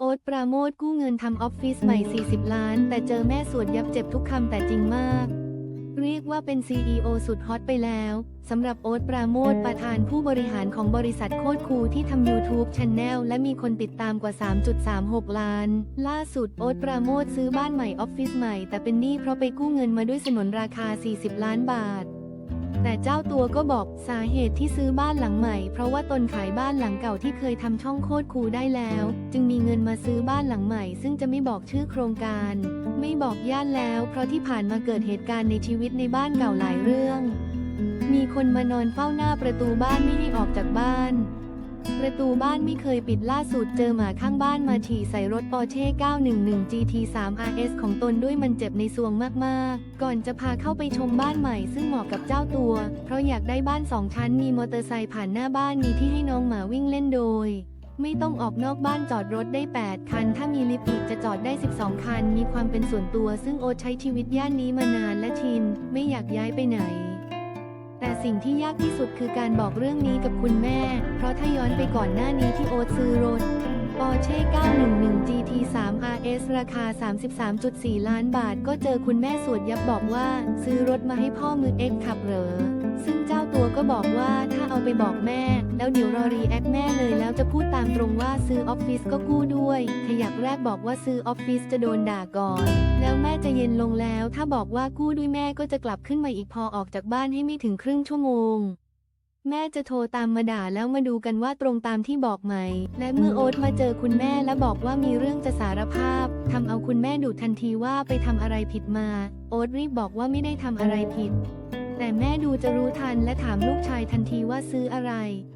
โอ๊ตปราโมทกู้เงินทำออฟฟิศใหม่ 40 ล้าน แต่เจอแม่สวดยับเจ็บทุกคำแต่จริงมาก เรียกว่าเป็น CEO สุดฮอตไปแล้วสำหรับโอ๊ตปราโมทประธานผู้บริหารของบริษัทโคตรคูที่ทำ YouTube Channel และมีคนติดตามกว่า 3.36 ล้าน ล่าสุดโอ๊ตปราโมทซื้อบ้านใหม่ออฟฟิศใหม่แต่เป็นหนี้เพราะไปกู้เงินมาด้วยสนนราคา 40 ล้านบาท แต่เจ้าตัวก็บอกสาเหตุที่ซื้อบ้านหลังใหม่ เพราะว่าตนขายบ้านหลังเก่าที่เคยทำช่องโคตรคูได้แล้ว จึงมีเงินมาซื้อบ้านหลังใหม่ ซึ่งจะไม่บอกชื่อโครงการ ไม่บอกญาติแล้ว เพราะที่ผ่านมาเกิดเหตุการณ์ในชีวิตในบ้านเก่าหลายเรื่อง มีคนมานอนเฝ้าหน้าประตูบ้านไม่ให้ออกจากบ้าน ประตูบ้านไม่เคยปิดล่าสุดเจอหมาข้างบ้านมาฉี่ใส่รถปอร์เช่ 911 GT 3 RS ของตนด้วยมันเจ็บในซวงมากๆ ก่อนจะพาเข้าไปชมบ้านใหม่ซึ่งเหมาะกับเจ้าตัว เพราะอยากได้บ้านสองชั้นมีมอเตอร์ไซค์ผ่านหน้าบ้านมีที่ให้น้องหมาวิ่งเล่นโดย ไม่ต้องออกนอกบ้านจอดรถได้ 8 คัน ถ้ามีลิฟต์อีกจะจอดได้ 12 คัน มีความเป็นส่วนตัว ซึ่งโอใช้ชีวิตย่านนี้มานานและชินไม่อยากย้ายไปไหน สิ่งที่ยากที่สุดคือการบอกเรื่องนี้กับคุณแม่ เพราะถ้าย้อนไปก่อนหน้านี้ที่โอ๊ตซื้อรถ Porsche 911 GT 3 RS ราคา 33.4 ล้านบาท ก็เจอคุณแม่สวดยับบอกว่า ซื้อรถมาให้พ่อมือเอ็กขับเหรอ ซึ่งเจ้าตัวก็บอกว่าถ้าเอาไปบอกแม่ แล้วเดี๋ยวรอรีแอคแม่เลยแล้วจะพูดตามตรงว่าซื้อออฟฟิศก็กู้ด้วย ขยักแรกบอกว่าซื้อออฟฟิศจะโดนด่าก่อน แล้วแม่จะเย็นลงแล้ว ถ้าบอกว่ากู้ด้วยแม่ก็จะกลับขึ้นมาอีกพอออกจากบ้านให้ไม่ถึงครึ่งชั่วโมง แม่จะโทรตามมาด่าแล้วมาดูกันว่าตรงตามที่บอกไหม และเมื่อโอ๊ตมาเจอคุณแม่และบอกว่ามีเรื่องจะสารภาพทำเอาคุณแม่ดุทันทีว่าไปทำอะไรผิดมา โอ๊ตรีบบอกว่าไม่ได้ทำอะไรผิด แต่แม่ดูจะรู้ทันและถามลูกชายทันทีว่าซื้ออะไร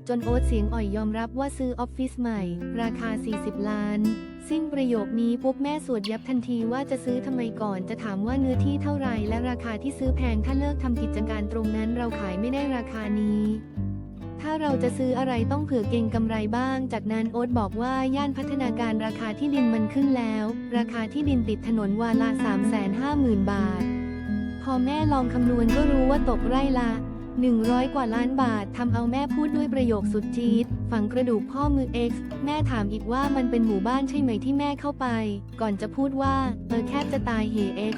จนโอ๊ตเสียงอ่อยยอมรับว่าซื้อออฟฟิศใหม่ ราคา 40 ล้าน สิ้นประโยคนี้ปุ๊บแม่สวดยับทันทีว่าจะซื้อทำไมก่อน จะถามว่าเนื้อที่เท่าไหร่และราคาที่ซื้อแพงถ้าเลิกทำกิจการตรงนั้นเราขายไม่ได้ราคานี้ถ้าเราจะซื้ออะไรต้องเผื่อเก่งกำไรบ้าง จากนั้นโอ๊ตบอกว่าย่านพัฒนาการราคาที่ดินมันขึ้นแล้ว ราคาที่ดินติดถนนวาละ350,000 บาท พอแม่ลองคำนวณก็รู้ว่าตกไร่ละ 100 กว่าล้านบาททำเอาแม่พูดด้วยประโยคสุดจี๊ดฝังกระดูกพ่อมือ X แม่ถามอีกว่ามันเป็นหมู่บ้านใช่ไหมที่แม่เข้าไป ก่อนจะพูดว่าเออแคบจะตายเฮ X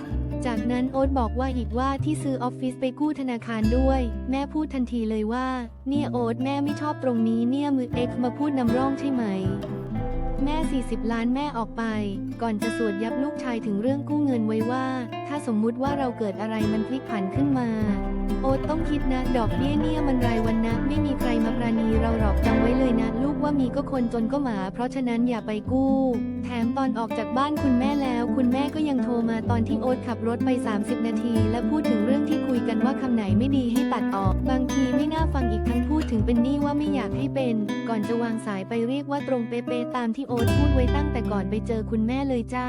จากนั้นโอ๊ตบอกว่าอีกว่าที่ซื้อออฟฟิศไปกู้ธนาคารด้วย แม่พูดทันทีเลยว่า เนี่ยโอ๊ตแม่ไม่ชอบตรงนี้เนี่ยมือ X มาพูดนำร่องใช่ไหม แม่ 40 ล้านแม่ออกไป ก่อนจะสวดยับลูกชายถึงเรื่องกู้เงินไว้ว่า ถ้าสมมุติว่าเราเกิดอะไรมันพลิกผันขึ้นมา โอ๊ตต้องคิดนะ ดอกเบี้ยเนี่ยมันรายวันนะ ไม่มีใครมาปราณีเราหรอกจำไว้เลยนะ ลูกว่ามีก็คนจนก็หมา เพราะฉะนั้นอย่าไปกู้ แถมตอนออกจากบ้านคุณแม่แล้ว คุณแม่ก็ยังโทรมาตอนที่โอ๊ตขับรถไป 30 นาที และพูด กันว่าคำไหนไม่ดีให้ตัดออก บางทีไม่น่าฟังอีกทั้งพูดถึงเป็นนี่ว่าไม่อยากให้เป็น ก่อนจะวางสายไปเรียกว่าตรงเป๊ะๆตามที่โอ๊ตพูดไว้ตั้งแต่ก่อนไปเจอคุณแม่เลยจ้า